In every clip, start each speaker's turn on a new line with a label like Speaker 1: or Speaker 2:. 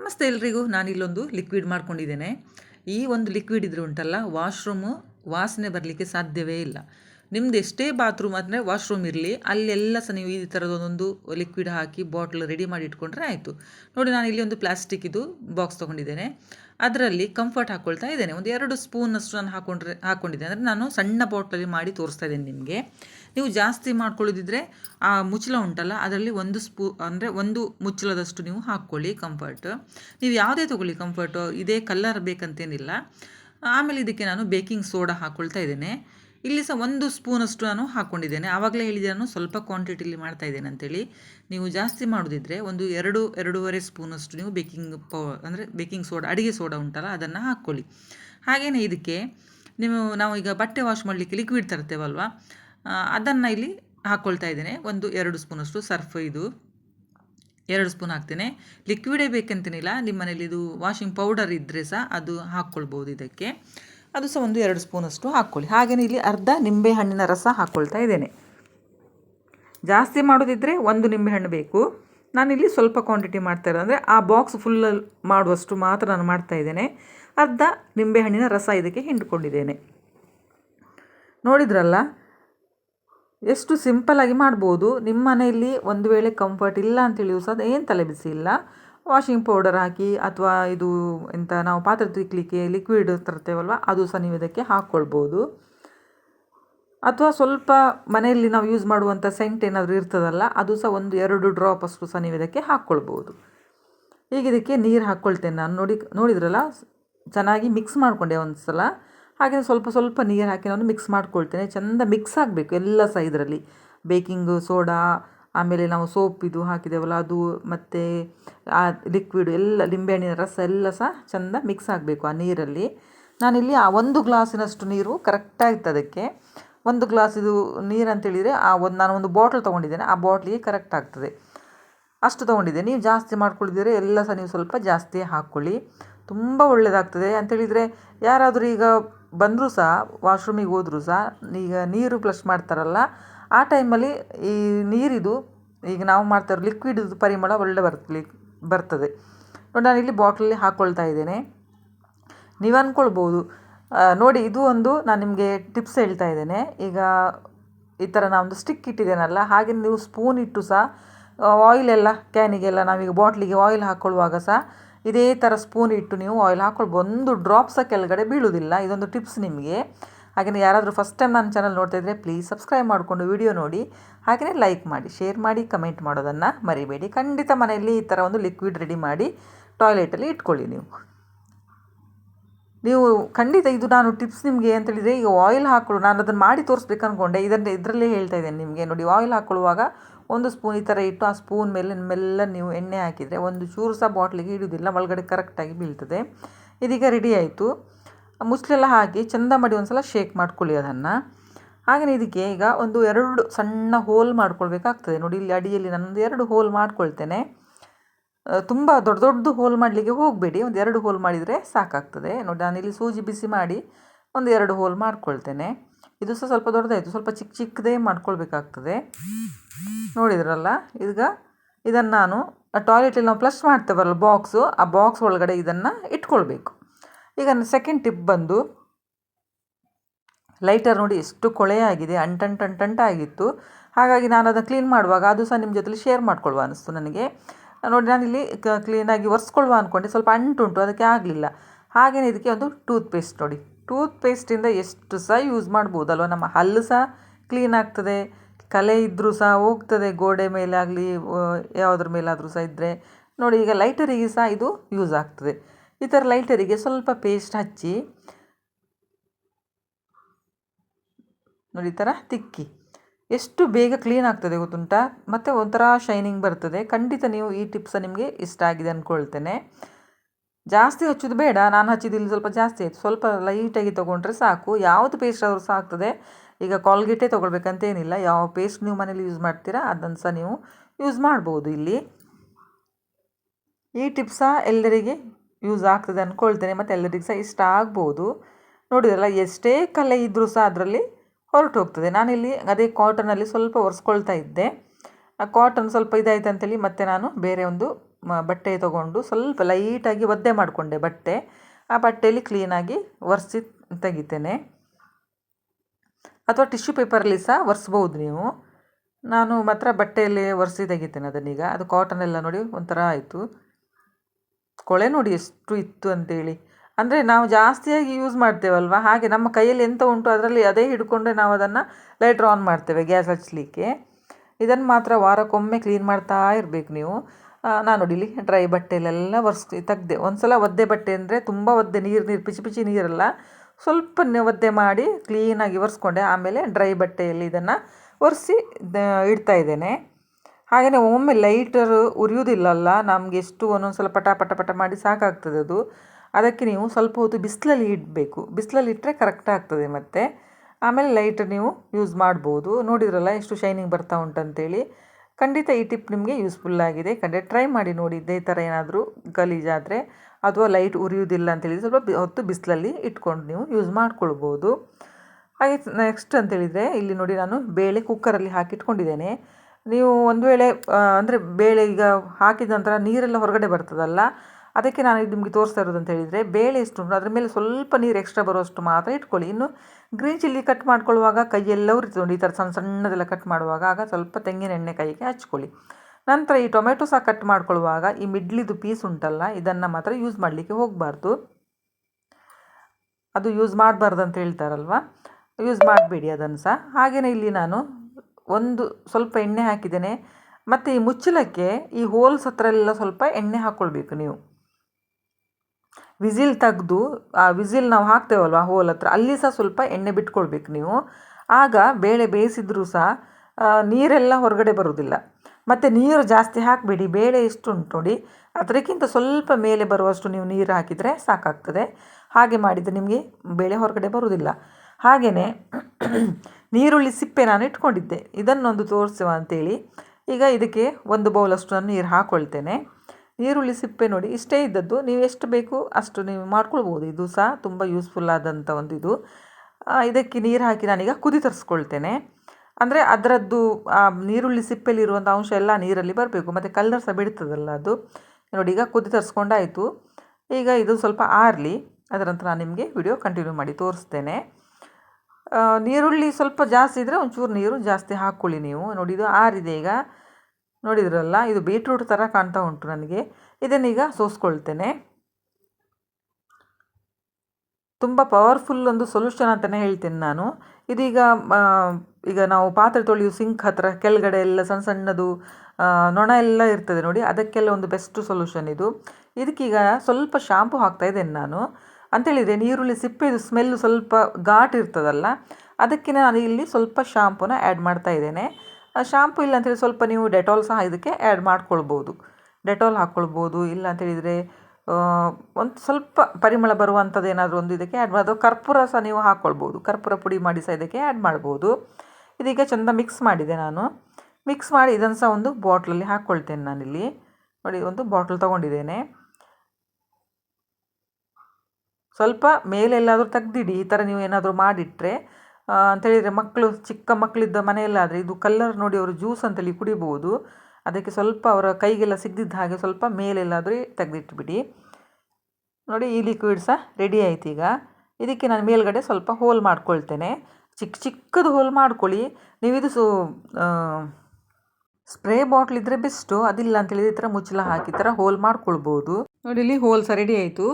Speaker 1: ನಮಸ್ತೆ ಎಲ್ರಿಗೂ, ನಾನು ಇಲ್ಲೊಂದು ಲಿಕ್ವಿಡ್ ಮಾಡ್ಕೊಂಡಿದ್ದೇನೆ. ಈ ಒಂದು ಲಿಕ್ವಿಡ್ ಇದ್ರೆ ಉಂಟಲ್ಲ ವಾಶ್ರೂಮು ವಾಸನೆ ಬರಲಿಕ್ಕೆ ಸಾಧ್ಯವೇ ಇಲ್ಲ. ನಿಮ್ದು ಎಷ್ಟೇ ಬಾತ್ರೂಮ್ ಅಂದರೆ ವಾಶ್ರೂಮ್ ಇರಲಿ, ಅಲ್ಲೆಲ್ಲ ಸಹ ನೀವು ಈ ಥರದೊಂದೊಂದು ಲಿಕ್ವಿಡ್ ಹಾಕಿ ಬಾಟ್ಲ್ ರೆಡಿ ಮಾಡಿ ಇಟ್ಕೊಂಡ್ರೆ ಆಯಿತು. ನೋಡಿ ನಾನು ಇಲ್ಲಿ ಒಂದು ಪ್ಲಾಸ್ಟಿಕ್ ಇದು ಬಾಕ್ಸ್ ತೊಗೊಂಡಿದ್ದೇನೆ. ಅದರಲ್ಲಿ ಕಂಫರ್ಟ್ ಹಾಕ್ಕೊಳ್ತಾ ಇದ್ದೇನೆ. ಒಂದು ಎರಡು ಸ್ಪೂನಷ್ಟು ನಾನು ಹಾಕೊಂಡ್ರೆ ಹಾಕ್ಕೊಂಡಿದ್ದೇನೆ ಅಂದರೆ ನಾನು ಸಣ್ಣ ಬಾಟ್ಲಲ್ಲಿ ಮಾಡಿ ತೋರಿಸ್ತಾ ಇದ್ದೇನೆ ನಿಮಗೆ. ನೀವು ಜಾಸ್ತಿ ಮಾಡ್ಕೊಳ್ಳೋದಿದ್ರೆ ಆ ಮುಚ್ಚಳ ಉಂಟಲ್ಲ, ಅದರಲ್ಲಿ ಒಂದು ಸ್ಪೂ, ಅಂದರೆ ಒಂದು ಮುಚ್ಚಳದಷ್ಟು ನೀವು ಹಾಕ್ಕೊಳ್ಳಿ ಕಂಫರ್ಟ್ ನೀವು ಯಾವುದೇ ತೊಗೊಳ್ಳಿ ಕಂಫರ್ಟು ಇದೇ ಕಲ್ಲರ್ ಬೇಕಂತೇನಿಲ್ಲ. ಆಮೇಲೆ ಇದಕ್ಕೆ ನಾನು ಬೇಕಿಂಗ್ ಸೋಡಾ ಹಾಕ್ಕೊಳ್ತಾ ಇದ್ದೇನೆ. ಇಲ್ಲಿ ಸಹ ಒಂದು ಸ್ಪೂನಷ್ಟು ನಾನು ಹಾಕ್ಕೊಂಡಿದ್ದೇನೆ ಆವಾಗಲೇ ಹೇಳಿದೆ ನಾನು ಸ್ವಲ್ಪ ಕ್ವಾಂಟಿಟಿಲಿ ಮಾಡ್ತಾ ಇದ್ದೇನೆ ಅಂತೇಳಿ. ನೀವು ಜಾಸ್ತಿ ಮಾಡೋದಿದ್ರೆ ಒಂದು ಎರಡು, ಎರಡೂವರೆ ಸ್ಪೂನಷ್ಟು ನೀವು ಬೇಕಿಂಗ್ ಪೌ ಅಂದರೆ ಬೇಕಿಂಗ್ ಸೋಡಾ ಅಡುಗೆ ಸೋಡಾ ಉಂಟಲ್ಲ, ಅದನ್ನು ಹಾಕ್ಕೊಳ್ಳಿ. ಹಾಗೆಯೇ ಇದಕ್ಕೆ ನೀವು, ನಾವು ಈಗ ಬಟ್ಟೆ ವಾಶ್ ಮಾಡಲಿಕ್ಕೆ ಲಿಕ್ವಿಡ್ ತರ್ತೇವಲ್ವ ಅದನ್ನು ಇಲ್ಲಿ ಹಾಕ್ಕೊಳ್ತಾ ಇದ್ದೇನೆ. ಒಂದು ಎರಡು ಸ್ಪೂನಷ್ಟು ಸರ್ಫ್ ಇದು. ಎರಡು ಸ್ಪೂನ್ ಹಾಕ್ತೇನೆ. ಲಿಕ್ವಿಡೇ ಬೇಕಂತೇನಿಲ್ಲ. ನಿಮ್ಮ ಮನೇಲಿ ಇದು ವಾಷಿಂಗ್ ಪೌಡರ್ ಇದ್ದರೆ ಸಹ ಅದು ಹಾಕ್ಕೊಳ್ಬೋದು ಇದಕ್ಕೆ. ಅದು ಸಹ ಒಂದು ಎರಡು ಸ್ಪೂನಷ್ಟು ಹಾಕ್ಕೊಳ್ಳಿ. ಹಾಗೆಯೇ ಇಲ್ಲಿ ಅರ್ಧ ನಿಂಬೆ ಹಣ್ಣಿನ ರಸ ಹಾಕ್ಕೊಳ್ತಾ ಇದ್ದೇನೆ. ಜಾಸ್ತಿ ಮಾಡೋದಿದ್ದರೆ ಒಂದು ನಿಂಬೆಹಣ್ಣು ಬೇಕು. ನಾನಿಲ್ಲಿ ಸ್ವಲ್ಪ ಕ್ವಾಂಟಿಟಿ ಮಾಡ್ತಾ ಇರೋದು. ಅಂದರೆ ಆ ಬಾಕ್ಸ್ ಫುಲ್ಲಲ್ಲಿ ಮಾಡುವಷ್ಟು ಮಾತ್ರ ನಾನು ಮಾಡ್ತಾ ಇದ್ದೇನೆ. ಅರ್ಧ ನಿಂಬೆಹಣ್ಣಿನ ರಸ ಇದಕ್ಕೆ ಹಿಂಡ್ಕೊಂಡಿದ್ದೇನೆ. ನೋಡಿದ್ರಲ್ಲ? ಎಷ್ಟು ಸಿಂಪಲ್ಲಾಗಿ ಮಾಡ್ಬೋದು. ನಿಮ್ಮ ಮನೆಯಲ್ಲಿ ಒಂದು ವೇಳೆ ಕಂಫರ್ಟ್ ಇಲ್ಲ ಅಂತೇಳಿಯೂ ಸಹ ಏನು ತಲೆ ಬಿಸಿ ಇಲ್ಲ ವಾಷಿಂಗ್ ಪೌಡರ್ ಹಾಕಿ ಅಥವಾ ಇದು ಎಂಥ ನಾವು ಪಾತ್ರೆ ತಿಕ್ಕಲಿಕ್ಕೆ ಲಿಕ್ವಿಡ್ ತರ್ತೇವಲ್ವ, ಅದು ಸಹ ನೀವು ಇದಕ್ಕೆ ಹಾಕ್ಕೊಳ್ಬೋದು ಅಥವಾ ಸ್ವಲ್ಪ ಮನೆಯಲ್ಲಿ ನಾವು ಯೂಸ್ ಮಾಡುವಂಥ ಸೆಂಟ್ ಏನಾದರೂ ಇರ್ತದಲ್ಲ, ಅದು ಸಹ ಒಂದು ಎರಡು ಡ್ರಾಪ್ ಅಷ್ಟು ಸಹ ನೀವು ಇದಕ್ಕೆ ಹಾಕ್ಕೊಳ್ಬೋದು ಈಗ ಇದಕ್ಕೆ ನೀರು ಹಾಕ್ಕೊಳ್ತೇನೆ ನಾನು. ನೋಡಿ, ನೋಡಿದ್ರಲ್ಲ, ಚೆನ್ನಾಗಿ ಮಿಕ್ಸ್ ಮಾಡಿಕೊಂಡೆ ಒಂದು ಸಲ ಹಾಗೆ ಸ್ವಲ್ಪ ಸ್ವಲ್ಪ ನೀರು ಹಾಕಿ ನಾನು ಮಿಕ್ಸ್ ಮಾಡ್ಕೊಳ್ತೇನೆ. ಚೆಂದ ಮಿಕ್ಸ್ ಆಗಬೇಕು ಎಲ್ಲ ಸಹ ಇದರಲ್ಲಿ. ಬೇಕಿಂಗ್ ಸೋಡಾ ಆಮೇಲೆ ನಾವು ಸೋಪ್ ಇದು ಹಾಕಿದ್ದೇವಲ್ಲ ಅದು ಮತ್ತು ಆ ಲಿಕ್ವಿಡ್ ಎಲ್ಲ ಲಿಂಬೆಹಣ್ಣಿನ ರಸ ಎಲ್ಲ ಸಹ ಚೆಂದ ಮಿಕ್ಸ್ ಆಗಬೇಕು ಆ ನೀರಲ್ಲಿ. ನಾನಿಲ್ಲಿ ಆ ಒಂದು ಗ್ಲಾಸಿನಷ್ಟು ನೀರು ಕರೆಕ್ಟಾಗಿತ್ತು ಅದಕ್ಕೆ. ಒಂದು ಗ್ಲಾಸ್ ಇದು ನೀರು ಅಂತೇಳಿದರೆ ಆ ಒಂದು, ನಾನು ಒಂದು ಬಾಟ್ಲ್ ತೊಗೊಂಡಿದ್ದೇನೆ, ಆ ಬಾಟ್ಲಿಗೆ ಕರೆಕ್ಟ್ ಆಗ್ತದೆ. ಅಷ್ಟು ತೊಗೊಂಡಿದ್ದೆ. ನೀವು ಜಾಸ್ತಿ ಮಾಡ್ಕೊಳ್ದಿದ್ರೆ ಎಲ್ಲ ಸಹ ನೀವು ಸ್ವಲ್ಪ ಜಾಸ್ತಿ ಹಾಕ್ಕೊಳ್ಳಿ. ತುಂಬ ಒಳ್ಳೆಯದಾಗ್ತದೆ ಅಂತೇಳಿದರೆ ಯಾರಾದರೂ ಈಗ ಬಂದರೂ ಸಹ ವಾಶ್ರೂಮಿಗೆ ಹೋದರೂ ಸಹ, ಈಗ ನೀರು ಫ್ಲಶ್ ಮಾಡ್ತಾರಲ್ಲ ಆ ಟೈಮಲ್ಲಿ ಈ ನೀರಿದು ಈಗ ನಾವು ಮಾಡ್ತಾ ಲಿಕ್ವಿಡ್ ಪರಿಮಳ ಒಳ್ಳೆ ಬರ್ತಲಿ ಬರ್ತದೆ. ನೋಡಿ, ನಾನು ಇಲ್ಲಿ ಬಾಟ್ಲಲ್ಲಿ ಹಾಕ್ಕೊಳ್ತಾ ಇದ್ದೇನೆ. ನೀವು ಅಂದ್ಕೊಳ್ಬೋದು ನೋಡಿ, ಇದು ಒಂದು ನಾನು ನಿಮಗೆ ಟಿಪ್ಸ್ ಹೇಳ್ತಾ ಇದ್ದೇನೆ. ಈಗ ಈ ಥರ ಒಂದು ಸ್ಟಿಕ್ ಇಟ್ಟಿದ್ದೇನಲ್ಲ, ಹಾಗೆ ನೀವು ಸ್ಪೂನ್ ಇಟ್ಟು ಸಹ ಆಯಿಲೆಲ್ಲ ಕ್ಯಾನಿಗೆಲ್ಲ ನಾವೀಗ ಬಾಟ್ಲಿಗೆ ಆಯಿಲ್ ಹಾಕ್ಕೊಳ್ಳುವಾಗ ಸಹ, ಇದೇ ಥರ ಸ್ಪೂನ್ ಇಟ್ಟು ನೀವು ಆಯಿಲ್ ಹಾಕ್ಕೊಳ್ಬೋದು ಒಂದು ಡ್ರಾಪ್ ಸಹ ಕೆಳಗಡೆ ಬೀಳುವುದಿಲ್ಲ ಇದೊಂದು ಟಿಪ್ಸ್ ನಿಮಗೆ. ಹಾಗೆಯೇ ಯಾರಾದರೂ ಫಸ್ಟ್ ಟೈಮ್ ನನ್ನ ಚಾನಲ್ ನೋಡ್ತಾ ಇದ್ದರೆ ಪ್ಲೀಸ್ ಸಬ್ಸ್ಕ್ರೈಬ್ ಮಾಡಿಕೊಂಡು ವಿಡಿಯೋ ನೋಡಿ. ಹಾಗೆಯೇ ಲೈಕ್ ಮಾಡಿ ಶೇರ್ ಮಾಡಿ ಕಮೆಂಟ್ ಮಾಡೋದನ್ನು ಮರಿಬೇಡಿ. ಖಂಡಿತ ಮನೆಯಲ್ಲಿ ಈ ಥರ ಒಂದು ಲಿಕ್ವಿಡ್ ರೆಡಿ ಮಾಡಿ ಟಾಯ್ಲೆಟಲ್ಲಿ ಇಟ್ಕೊಳ್ಳಿ ನೀವು. ನೀವು ಖಂಡಿತ ಇದು ನಾನು ಟಿಪ್ಸ್ ನಿಮಗೆ ಅಂತೇಳಿದರೆ ಈಗ ಆಯಿಲ್ ಹಾಕೊಳ್ಳು ನಾನು ಅದನ್ನು ಮಾಡಿ ತೋರಿಸ್ಬೇಕು ಅಂದ್ಕೊಂಡೆ ಇದನ್ನು ಇದರಲ್ಲೇ ಹೇಳ್ತಾ ಇದ್ದೇನೆ ನಿಮಗೆ. ನೋಡಿ ಆಯಿಲ್ ಹಾಕ್ಕೊಳ್ಳುವಾಗ ಒಂದು ಸ್ಪೂನ್ ಈ ಥರ ಇಟ್ಟು ಆ ಸ್ಪೂನ್ ಮೇಲೆ ಮೆಲ್ಲ ನೀವು ಎಣ್ಣೆ ಹಾಕಿದರೆ ಒಂದು ಚೂರು ಸಹ ಬಾಟ್ಲಿಗೆ ಇಡುವುದಿಲ್ಲ ಒಳಗಡೆ ಕರೆಕ್ಟಾಗಿ ಬೀಳ್ತದೆ. ಇದೀಗ ರೆಡಿ ಆಯಿತು. ಮುಚ್ಚಲೆಲ್ಲ ಹಾಕಿ ಚಂದ ಮಾಡಿ ಒಂದು ಸಲ ಶೇಕ್ ಮಾಡ್ಕೊಳ್ಳಿ ಅದನ್ನು. ಹಾಗೆಯೇ ಇದಕ್ಕೆ ಈಗ ಒಂದು ಎರಡು ಸಣ್ಣ ಹೋಲ್ ಮಾಡ್ಕೊಳ್ಬೇಕಾಗ್ತದೆ. ನೋಡಿ, ಇಲ್ಲಿ ಅಡಿಯಲ್ಲಿ ನಾನೊಂದು ಎರಡು ಹೋಲ್ ಮಾಡ್ಕೊಳ್ತೇನೆ. ತುಂಬ ದೊಡ್ಡ ದೊಡ್ಡದು ಹೋಲ್ ಮಾಡಲಿಕ್ಕೆ ಹೋಗಬೇಡಿ. ಒಂದು ಎರಡು ಹೋಲ್ ಮಾಡಿದರೆ ಸಾಕಾಗ್ತದೆ. ನೋಡಿ, ನಾನು ಇಲ್ಲಿ ಸೂಜಿ ಬಿಸಿ ಮಾಡಿ ಒಂದು ಎರಡು ಹೋಲ್ ಮಾಡ್ಕೊಳ್ತೇನೆ. ಇದು ಸಹ ಸ್ವಲ್ಪ ದೊಡ್ಡದಾಯಿತು. ಸ್ವಲ್ಪ ಚಿಕ್ಕ ಚಿಕ್ಕದೇ ಮಾಡ್ಕೊಳ್ಬೇಕಾಗ್ತದೆ. ನೋಡಿದ್ರಲ್ಲ? ಈಗ ಇದನ್ನು ನಾನು ಟಾಯ್ಲೆಟಲ್ಲಿ ನಾವು ಫ್ಲಶ್ ಮಾಡ್ತೇವಲ್ಲ ಬಾಕ್ಸು. ಆ ಬಾಕ್ಸ್ ಒಳಗಡೆ ಇದನ್ನು ಇಟ್ಕೊಳ್ಬೇಕು. ಈಗ ಸೆಕೆಂಡ್ ಟಿಪ್ ಬಂದು ಲೈಟರ್ ನೋಡಿ ಎಷ್ಟು ಕೊಳೆಯಾಗಿದೆ ಅಂಟಂಟಂಟಂಟ ಆಗಿತ್ತು ಹಾಗಾಗಿ ನಾನು ಅದನ್ನು ಕ್ಲೀನ್ ಮಾಡುವಾಗ ಅದು ಸಹ ನಿಮ್ಮ ಜೊತೆಲಿ ಶೇರ್ ಮಾಡ್ಕೊಳ್ವ ಅನ್ನಿಸ್ತು ನನಗೆ. ನೋಡಿ ನಾನು ಇಲ್ಲಿ ಕ್ಲೀನಾಗಿ ಒರೆಸ್ಕೊಳ್ವಾ ಅಂದ್ಕೊಂಡೆ ಸ್ವಲ್ಪ ಅಂಟುಂಟು, ಅದಕ್ಕೆ ಆಗಲಿಲ್ಲ. ಹಾಗೆಯೇ ಇದಕ್ಕೆ ಒಂದು ಟೂತ್ ಪೇಸ್ಟ್ ನೋಡಿ. ಟೂತ್ ಪೇಸ್ಟಿಂದ ಎಷ್ಟು ಸಹ ಯೂಸ್ ಮಾಡ್ಬೋದಲ್ವ? ನಮ್ಮ ಹಲ್ಲು ಸಹ ಕ್ಲೀನ್ ಆಗ್ತದೆ, ಕಲೆ ಇದ್ದರೂ ಸಹ ಹೋಗ್ತದೆ, ಗೋಡೆ ಮೇಲಾಗಲಿ ಯಾವುದ್ರ ಮೇಲಾದರೂ ಸಹ ಇದ್ದರೆ ನೋಡಿ, ಈಗ ಲೈಟರಿಗೆ ಸಹ ಇದು ಯೂಸ್ ಆಗ್ತದೆ. ಈ ಥರ ಲೈಟರಿಗೆ ಸ್ವಲ್ಪ ಪೇಸ್ಟ್ ಹಚ್ಚಿ, ನೋಡಿ ಈ ಥರ ತಿಕ್ಕಿ. ಎಷ್ಟು ಬೇಗ ಕ್ಲೀನ್ ಆಗ್ತದೆ ಗೊತ್ತುಂಟಾ? ಮತ್ತು ಒಂಥರ ಶೈನಿಂಗ್ ಬರ್ತದೆ. ಖಂಡಿತ ನೀವು ಈ ಟಿಪ್ಸ ನಿಮಗೆ ಇಷ್ಟ ಆಗಿದೆ ಅಂದ್ಕೊಳ್ತೇನೆ ಜಾಸ್ತಿ ಹಚ್ಚೋದು ಬೇಡ. ನಾನು ಹಚ್ಚಿದ್ದು ಸ್ವಲ್ಪ ಜಾಸ್ತಿ ಆಯಿತು. ಸ್ವಲ್ಪ ಲೈಟಾಗಿ ತೊಗೊಂಡ್ರೆ ಸಾಕು. ಯಾವುದು ಪೇಸ್ಟ್ ಆದರೂ ಸಹ ಆಗ್ತದೆ ಈಗ ಕಾಲ್ಗೇಟೇ ತೊಗೊಳ್ಬೇಕಂತೇನಿಲ್ಲ ಯಾವ ಪೇಸ್ಟ್ ನೀವು ಮನೇಲಿ ಯೂಸ್ ಮಾಡ್ತೀರಾ, ಅದನ್ನು ಸಹ ನೀವು ಯೂಸ್ ಮಾಡ್ಬೋದು ಇಲ್ಲಿ. ಈ ಟಿಪ್ಸ ಎಲ್ಲರಿಗೆ ಯೂಸ್ ಆಗ್ತದೆ ಅಂದ್ಕೊಳ್ತೇನೆ ಮತ್ತು ಎಲ್ಲರಿಗೂ ಸಹ ಇಷ್ಟ ಆಗ್ಬೋದು. ನೋಡಿದ್ರಲ್ಲ, ಎಷ್ಟೇ ಕಲೆ ಇದ್ದರೂ ಸಹ ಅದರಲ್ಲಿ ಹೊರಟು ಹೋಗ್ತದೆ ನಾನಿಲ್ಲಿ ಅದೇ ಕಾಟನಲ್ಲಿ ಸ್ವಲ್ಪ ಒರೆಸ್ಕೊಳ್ತಾ ಇದ್ದೆ. ಆ ಕಾಟನ್ ಸ್ವಲ್ಪ ಇದಾಯ್ತು ಅಂತೇಳಿ ಮತ್ತೆ ನಾನು ಬೇರೆ ಒಂದು ಬಟ್ಟೆ ತೊಗೊಂಡು ಸ್ವಲ್ಪ ಲೈಟಾಗಿ ಒದ್ದೆ ಮಾಡಿಕೊಂಡೆ ಬಟ್ಟೆ. ಆ ಬಟ್ಟೆಯಲ್ಲಿ ಕ್ಲೀನಾಗಿ ಒರೆಸಿ ತೆಗಿತೇನೆ. ಅಥವಾ ಟಿಶ್ಯೂ ಪೇಪರಲ್ಲಿ ಸಹ ಒರೆಸ್ಬೋದು ನೀವು. ನಾನು ಮಾತ್ರ ಬಟ್ಟೆಯಲ್ಲಿ ಒರೆಸಿ ತೆಗಿತೇನೆ ಅದನ್ನೀಗ. ಅದು ಕಾಟನ್ ಎಲ್ಲ ನೋಡಿ ಒಂಥರ ಆಯಿತು. ಕೊಳೆ ನೋಡಿ ಎಷ್ಟು ಇತ್ತು ಅಂತೇಳಿ. ಅಂದರೆ ನಾವು ಜಾಸ್ತಿಯಾಗಿ ಯೂಸ್ ಮಾಡ್ತೇವಲ್ವ? ಹಾಗೆ ನಮ್ಮ ಕೈಯಲ್ಲಿ ಎಂತ ಉಂಟು ಅದರಲ್ಲಿ ಅದೇ ಹಿಡ್ಕೊಂಡ್ರೆ ನಾವು ಅದನ್ನು ಲೈಟ್ರ್ ಆನ್ ಮಾಡ್ತೇವೆ ಗ್ಯಾಸ್ ಹಚ್ಚಲಿಕ್ಕೆ ಇದನ್ನು ಮಾತ್ರ ವಾರಕ್ಕೊಮ್ಮೆ ಕ್ಲೀನ್ ಮಾಡ್ತಾ ಇರಬೇಕು ನೀವು. ನಾನು ನೋಡಿ ಡ್ರೈ ಬಟ್ಟೆಲೆಲ್ಲ ಒರೆಸಿ, ತೆಗ್ದೆ. ಒಂದು ಸಲ ಒದ್ದೆ ಬಟ್ಟೆ ಅಂದರೆ ತುಂಬ ಒದ್ದೆ, ನೀರು ನೀರು, ಪಿಚಿ ಪಿಚಿ ನೀರಲ್ಲ. ಸ್ವಲ್ಪ ಒದ್ದೆ ಮಾಡಿ ಕ್ಲೀನಾಗಿ ಒರೆಸ್ಕೊಂಡೆ. ಆಮೇಲೆ ಡ್ರೈ ಬಟ್ಟೆಯಲ್ಲಿ ಇದನ್ನು ಒರೆಸಿ ಇಡ್ತಾ ಇದ್ದೇನೆ. ಹಾಗೆಯೇ ಒಮ್ಮೆ ಲೈಟರ್ ಉರಿಯುವುದಿಲ್ಲಲ್ಲ, ನಮಗೆ ಎಷ್ಟು ಒಂದೊಂದು ಸಲ ಪಟ ಪಟ ಪಟ ಮಾಡಿ ಸಾಕಾಗ್ತದೆ ಅದು. ಅದಕ್ಕೆ ನೀವು ಸ್ವಲ್ಪ ಹೊತ್ತು ಬಿಸಿಲಲ್ಲಿ ಇಡಬೇಕು. ಬಿಸಿಲಲ್ಲಿ ಇಟ್ಟರೆ ಕರೆಕ್ಟ್ ಆಗ್ತದೆ ಮತ್ತೆ. ಆಮೇಲೆ ಲೈಟರ್ ನೀವು ಯೂಸ್ ಮಾಡ್ಬೋದು. ನೋಡಿದ್ರಲ್ಲ ಎಷ್ಟು ಶೈನಿಂಗ್ ಬರ್ತಾ ಉಂಟಂತೇಳಿ. ಖಂಡಿತ ಈ ಟಿಪ್ ನಿಮಗೆ ಯೂಸ್ಫುಲ್ ಆಗಿದೆ. ಖಂಡಿತ ಟ್ರೈ ಮಾಡಿ ನೋಡಿ. ಇದೇ ಥರ ಏನಾದರೂ ಗಲೀಜಾದರೆ ಅಥವಾ ಲೈಟ್ ಉರಿಯುವುದಿಲ್ಲ ಅಂತೇಳಿ ಸ್ವಲ್ಪ ಹೊತ್ತು ಬಿಸಿಲಲ್ಲಿ ಇಟ್ಕೊಂಡು ನೀವು ಯೂಸ್ ಮಾಡ್ಕೊಳ್ಬೋದು. ಹಾಗೆ ನೆಕ್ಸ್ಟ್ ಅಂತೇಳಿದರೆ ಇಲ್ಲಿ ನೋಡಿ ನಾನು ಬೇಳೆ ಕುಕ್ಕರಲ್ಲಿ ಹಾಕಿಟ್ಕೊಂಡಿದ್ದೇನೆ. ನೀವು ಒಂದು ವೇಳೆ ಅಂದರೆ ಬೇಳೆ ಈಗ ಹಾಕಿದ ನಂತರ ನೀರೆಲ್ಲ ಹೊರಗಡೆ ಬರ್ತದಲ್ಲ, ಅದಕ್ಕೆ ನಾನು ಇದು ನಿಮಗೆ ತೋರಿಸ್ತಾ ಇರೋದು ಅಂತ ಹೇಳಿದರೆ, ಬೇಳೆ ಎಷ್ಟು ಉಂಟು, ಅದ್ರ ಮೇಲೆ ಸ್ವಲ್ಪ ನೀರು ಎಕ್ಸ್ಟ್ರಾ ಬರೋಷ್ಟು ಮಾತ್ರ ಇಟ್ಕೊಳ್ಳಿ. ಇನ್ನು ಗ್ರೀನ್ ಚಿಲ್ಲಿ ಕಟ್ ಮಾಡ್ಕೊಳ್ಳುವಾಗ ಕೈಯೆಲ್ಲ ಉರಿತದೆ ನೋಡಿ, ಈ ಥರ ಸಣ್ಣ ಸಣ್ಣದೆಲ್ಲ ಕಟ್ ಮಾಡುವಾಗ, ಆಗ ಸ್ವಲ್ಪ ತೆಂಗಿನ ಎಣ್ಣೆ ಕೈಗೆ ಹಚ್ಕೊಳ್ಳಿ. ನಂತರ ಈ ಟೊಮೆಟೊ ಸಹ ಕಟ್ ಮಾಡ್ಕೊಳ್ಳುವಾಗ ಈ ಮಿಡ್ಲಿದು ಪೀಸ್ ಉಂಟಲ್ಲ, ಇದನ್ನು ಮಾತ್ರ ಯೂಸ್ ಮಾಡಲಿಕ್ಕೆ ಹೋಗಬಾರ್ದು. ಅದು ಯೂಸ್ ಮಾಡಬಾರ್ದು ಅಂತ ಹೇಳ್ತಾರಲ್ವ? ಯೂಸ್ ಮಾಡಬೇಡಿ ಅದನ್ನು ಸಹ. ಹಾಗೆಯೇ ಇಲ್ಲಿ ನಾನು ಒಂದು ಸ್ವಲ್ಪ ಎಣ್ಣೆ ಹಾಕಿದ್ದೇನೆ. ಮತ್ತು ಈ ಮುಚ್ಚಳಕ್ಕೆ ಈ ಹೋಲ್ಸ್ ಹತ್ರ ಎಲ್ಲ ಸ್ವಲ್ಪ ಎಣ್ಣೆ ಹಾಕ್ಕೊಳ್ಬೇಕು ನೀವು. ವಿಸಿಲ್ ತೆಗೆದು, ಆ ವಿಸಿಲ್ ನಾವು ಹಾಕ್ತೇವಲ್ವ ಹೋಲ್ ಹತ್ರ, ಅಲ್ಲಿ ಸಹ ಸ್ವಲ್ಪ ಎಣ್ಣೆ ಬಿಟ್ಕೊಳ್ಬೇಕು ನೀವು. ಆಗ ಬೇಳೆ ಬೇಯಿಸಿದ್ರೂ ಸಹ ನೀರೆಲ್ಲ ಹೊರಗಡೆ ಬರೋದಿಲ್ಲ ಮತ್ತು ನೀರು ಜಾಸ್ತಿ ಹಾಕಬೇಡಿ, ಬೇಳೆ ಎಷ್ಟು ಉಂಟು ನೋಡಿ. ಅದಕ್ಕಿಂತ ಸ್ವಲ್ಪ ಮೇಲೆ ಬರುವಷ್ಟು ನೀವು ನೀರು ಹಾಕಿದರೆ ಸಾಕಾಗ್ತದೆ. ಹಾಗೆ ಮಾಡಿದರೆ ನಿಮಗೆ ಬೇಳೆ ಹೊರಗಡೆ ಬರುವುದಿಲ್ಲ. ಹಾಗೆಯೇ ನೀರುಳ್ಳಿ ಸಿಪ್ಪೆ ನಾನು ಇಟ್ಕೊಂಡಿದ್ದೆ. ಇದನ್ನೊಂದು ತೋರಿಸುವ ಅಂತೇಳಿ. ಈಗ ಇದಕ್ಕೆ ಒಂದು ಬೌಲಷ್ಟು ನಾನು ನೀರು ಹಾಕ್ಕೊಳ್ತೇನೆ ಈರುಳ್ಳಿ ಸಿಪ್ಪೆ ನೋಡಿ, ಇಷ್ಟೇ ಇದ್ದದ್ದು. ನೀವು ಎಷ್ಟು ಬೇಕು ಅಷ್ಟು ನೀವು ಮಾಡ್ಕೊಳ್ಬೋದು. ಇದು ಸಹ ತುಂಬ ಯೂಸ್ಫುಲ್ ಆದಂಥ ಒಂದು ಇದು. ಇದಕ್ಕೆ ನೀರು ಹಾಕಿ ನಾನೀಗ ಕುದಿ ತರಿಸ್ಕೊಳ್ತೇನೆ. ಅಂದರೆ ಅದರದ್ದು, ಆ, ನೀರುಳ್ಳಿ ಸಿಪ್ಪೆಲಿರುವಂಥ ಅಂಶ ಎಲ್ಲ ನೀರಲ್ಲಿ ಬರಬೇಕು. ಮತ್ತು ಕಲ್ಲರ್ ಸಹ ಬಿಡ್ತದಲ್ಲ ಅದು. ನೋಡಿ, ಈಗ ಕುದಿ ತರಿಸ್ಕೊಂಡಾಯಿತು. ಈಗ ಇದು ಸ್ವಲ್ಪ ಆರಲಿ. ಅದರ ನಂತರ ನಾನು ನಿಮಗೆ ವಿಡಿಯೋ ಕಂಟಿನ್ಯೂ ಮಾಡಿ ತೋರಿಸ್ತೇನೆ. ನೀರುಳ್ಳಿ ಸ್ವಲ್ಪ ಜಾಸ್ತಿ ಇದ್ದರೆ ಒಂಚೂರು ನೀರು ಜಾಸ್ತಿ ಹಾಕ್ಕೊಳ್ಳಿ ನೀವು. ನೋಡಿ, ಇದು ಆರಿದೆ ಈಗ. ನೋಡಿದ್ರಲ್ಲ, ಇದು ಬೀಟ್ರೂಟ್ ಥರ ಕಾಣ್ತಾ ಉಂಟು ನನಗೆ. ಇದನ್ನೀಗ ಸೋಸ್ಕೊಳ್ತೇನೆ. ತುಂಬ ಪವರ್ಫುಲ್ ಒಂದು ಸೊಲ್ಯೂಷನ್ ಅಂತಲೇ ಹೇಳ್ತೇನೆ ನಾನು. ಇದೀಗ ಈಗ ನಾವು ಪಾತ್ರೆ ತೊಳೆಯುವ ಸಿಂಕ್ ಹತ್ರ ಕೆಳಗಡೆ ಎಲ್ಲ ಸಣ್ಣ ಸಣ್ಣದು ನೊಣ ಎಲ್ಲ ಇರ್ತದೆ ನೋಡಿ, ಅದಕ್ಕೆಲ್ಲ ಒಂದು ಬೆಸ್ಟ್ ಸೊಲ್ಯೂಷನ್ ಇದು. ಇದಕ್ಕೀಗ ಸ್ವಲ್ಪ ಶಾಂಪು ಹಾಕ್ತಾ ಇದ್ದೇನೆ ನಾನು. ಅಂತೇಳಿದರೆ ನೀರುಳ್ಳಿ ಸಿಪ್ಪೆದು ಸ್ಮೆಲ್ಲು ಸ್ವಲ್ಪ ಘಾಟ್ ಇರ್ತದಲ್ಲ, ಅದಕ್ಕೆ ನಾನು ಇಲ್ಲಿ ಸ್ವಲ್ಪ ಶಾಂಪೂನ ಆ್ಯಡ್ ಮಾಡ್ತಾ ಇದ್ದೇನೆ. ಶಾಂಪು ಇಲ್ಲ ಅಂತೇಳಿ ಸ್ವಲ್ಪ ನೀವು ಡೆಟಾಲ್ ಸಹ ಇದಕ್ಕೆ ಆ್ಯಡ್ ಮಾಡ್ಕೊಳ್ಬೋದು. ಡೆಟಾಲ್ ಹಾಕ್ಕೊಳ್ಬೋದು, ಇಲ್ಲ ಅಂತೇಳಿದರೆ ಒಂದು ಸ್ವಲ್ಪ ಪರಿಮಳ ಬರುವಂಥದ್ದು ಏನಾದರೂ ಒಂದು ಇದಕ್ಕೆ ಆ್ಯಡ್ ಮಾಡೋದು ಕರ್ಪೂರ ಸಹ ನೀವು ಹಾಕ್ಕೊಳ್ಬೋದು. ಕರ್ಪೂರ ಪುಡಿ ಮಾಡಿ ಸಹ ಇದಕ್ಕೆ ಆ್ಯಡ್ ಮಾಡ್ಬೋದು. ಇದೀಗ ಚೆಂದ ಮಿಕ್ಸ್ ಮಾಡಿದೆ ನಾನು. ಮಿಕ್ಸ್ ಮಾಡಿ ಇದನ್ನು ಸಹ ಒಂದು ಬಾಟ್ಲಲ್ಲಿ ಹಾಕ್ಕೊಳ್ತೇನೆ ನಾನಿಲ್ಲಿ. ನೋಡಿ, ಒಂದು ಬಾಟ್ಲ್ ತೊಗೊಂಡಿದ್ದೇನೆ. ಸ್ವಲ್ಪ ಮೇಲೆಲ್ಲಾದರೂ ತೆಗ್ದಿಡಿ, ಈ ಥರ ನೀವು ಏನಾದರೂ ಮಾಡಿಟ್ಟರೆ ಅಂಥೇಳಿದರೆ ಮಕ್ಕಳು ಚಿಕ್ಕ ಮಕ್ಕಳಿದ್ದ ಮನೆಯಲ್ಲಾದರೆ ಇದು ಕಲ್ಲರ್ ನೋಡಿ ಅವರು ಜ್ಯೂಸ್ ಅಂತೇಳಿ ಕುಡಿಬೋದು. ಅದಕ್ಕೆ ಸ್ವಲ್ಪ ಅವರ ಕೈಗೆಲ್ಲ ಸಿಗದಿದ್ದ ಹಾಗೆ ಸ್ವಲ್ಪ ಮೇಲೆಲ್ಲಾದರೂ ತೆಗೆದಿಟ್ಬಿಡಿ. ನೋಡಿ, ಈ ಲಿಕ್ವಿಡ್ ಸಹ ರೆಡಿ ಆಯ್ತು ಈಗ. ಇದಕ್ಕೆ ನಾನು ಮೇಲ್ಗಡೆ ಸ್ವಲ್ಪ ಹೋಲ್ ಮಾಡ್ಕೊಳ್ತೇನೆ. ಚಿಕ್ಕ ಚಿಕ್ಕದು ಹೋಲ್ ಮಾಡ್ಕೊಳ್ಳಿ. ನೀವು ಇದು ಸು ಸ್ಪ್ರೇ ಬಾಟ್ಲ್ ಇದ್ದರೆ ಬೆಸ್ಟು. ಅದಿಲ್ಲ ಅಂತೇಳಿದ್ರೆ ಈ ಥರ ಮುಚ್ಚಲ ಹಾಕಿ ಥರ ಹೋಲ್ ಮಾಡ್ಕೊಳ್ಬೋದು. ನೋಡಿ, ಇಲ್ಲಿ ಹೋಲ್ ಸಹ ರೆಡಿ ಆಯಿತು.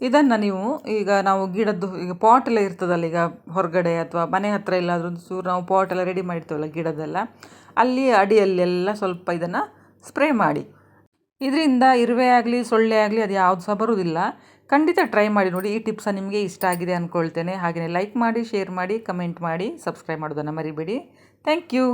Speaker 1: ಇದನ್ನು ನೀವು ಈಗ ನಾವು ಗಿಡದ್ದು, ಈಗ ಪಾಟ್ ಎಲ್ಲ ಇರ್ತದಲ್ಲ ಈಗ ಹೊರಗಡೆ ಅಥವಾ ಮನೆ ಹತ್ರ ಎಲ್ಲಾದರೂ ಒಂದು ಚೂರು ನಾವು ಪಾಟ್ ಎಲ್ಲ ರೆಡಿ ಮಾಡಿರ್ತೇವಲ್ಲ ಗಿಡದೆಲ್ಲ ಅಲ್ಲಿ ಅಡಿಯಲ್ಲೆಲ್ಲ ಸ್ವಲ್ಪ ಇದನ್ನು ಸ್ಪ್ರೇ ಮಾಡಿ. ಇದರಿಂದ ಇರುವೆ ಆಗಲಿ, ಸೊಳ್ಳೆ ಆಗಲಿ ಅದು ಯಾವುದು ಸಹ ಬರುವುದಿಲ್ಲ ಖಂಡಿತ ಟ್ರೈ ಮಾಡಿ ನೋಡಿ, ಈ ಟಿಪ್ಸ ನಿಮಗೆ ಇಷ್ಟ ಆಗಿದೆ ಅಂದ್ಕೊಳ್ತೇನೆ ಹಾಗೆಯೇ ಲೈಕ್ ಮಾಡಿ ಶೇರ್ ಮಾಡಿ ಕಮೆಂಟ್ ಮಾಡಿ ಸಬ್ಸ್ಕ್ರೈಬ್ ಮಾಡೋದನ್ನು ಮರಿಬೇಡಿ. Thank you